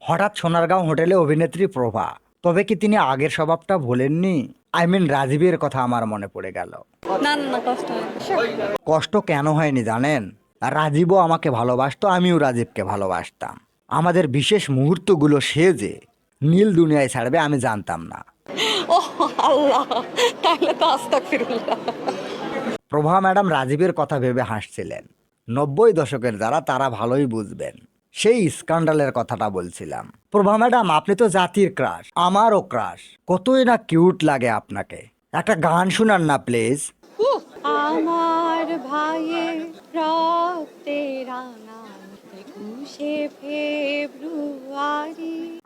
হঠাৎ সোনারগাঁও হোটেলে অভিনেত্রী প্রভা। তবে কি তিনি আগের স্বভাবটা ভোলেননি? আই মিন রাজীবের কথা আমার মনে পড়ে গেল। না না না কষ্ট কেন হয়নি জানেন? রাজীবও আমাকে ভালোবাসতো আমিও রাজীবকে ভালোবাসতাম। আমাদের বিশেষ মুহূর্তগুলো সে যে নীল দুনিয়ায় ছাড়বে আমি জানতাম না। প্রভা ম্যাডাম রাজীবের কথা ভেবে হাসছিলেন। নব্বই দশকের যারা তারা ভালোই বুঝবেন। সেই স্ক্যান্ডালের কথাটা বলছিলাম। প্রভা ম্যাডাম আপনি তো জাতির ক্রাশ আমারও ক্রাশ। কতই না কিউট লাগে আপনাকে। একটা গান শুনান না প্লিজ। আমার ভাইয়ের রক্তে রাঙা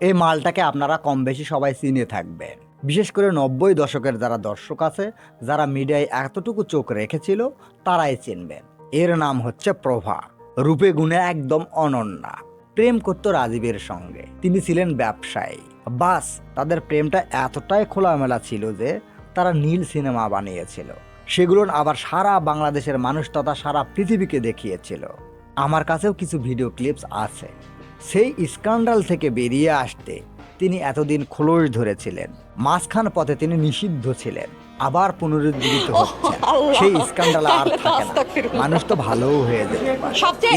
এই মালটাকে আপনারা কম বেশি সবাই চিনে থাকবেন। বিশেষ করে নব্বই দশকের যারা দর্শক আছে যারা মিডিয়ায় এতটুকু চোখ রেখেছিল তারাই চিনবেন। এর নাম হচ্ছে প্রভা। রূপে গুণে একদম অনন্যা। প্রেম করত রাজীবের সঙ্গে। তিনি ছিলেন ব্যবসায়ী। বাস, তাদের প্রেমটা এতটাই খোলামেলা ছিল যে তারা নীল সিনেমা বানিয়েছিল। সেগুলো আবার সারা বাংলাদেশের মানুষ তথা সারা পৃথিবীকে দেখিয়েছিল। আমার কাছেও কিছু ভিডিও ক্লিপস আছে। সেই স্ক্যান্ডাল থেকে বেরিয়ে আসতে তিনি এতদিন খোলস ধরেছিলেন। মাঝখান পথে তিনি নিষিদ্ধ ছিলেন। আবার পুনরুজ্জীবিত হচ্ছেন। সেই স্ক্যান্ডাল আর থাকে না। মানুষ তো ভালোও হয়ে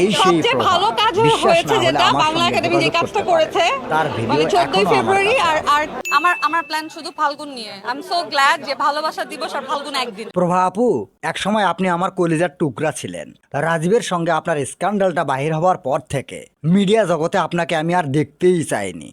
এই সেই ভালো কাজ হয়েছে যেটা বাংলা একাডেমি যে কাজটা করেছে। তার ভিডিও মানে ফেব্রুয়ারি আর আর আমার আমার প্ল্যান শুধু ফাল্গুন নিয়ে। আই এম সো গ্ল্যাড যে ভালোবাসা দিবস আর ফাল্গুন একদিন। প্রভা আপু এক সময় আপনি আমার কলিজার টুকরা ছিলেন। রাজীবের সঙ্গে আপনার স্ক্যান্ডালটা বাহির হওয়ার পর থেকে। মিডিয়া জগতে আপনাকে আমি আর দেখতেই চাইনি।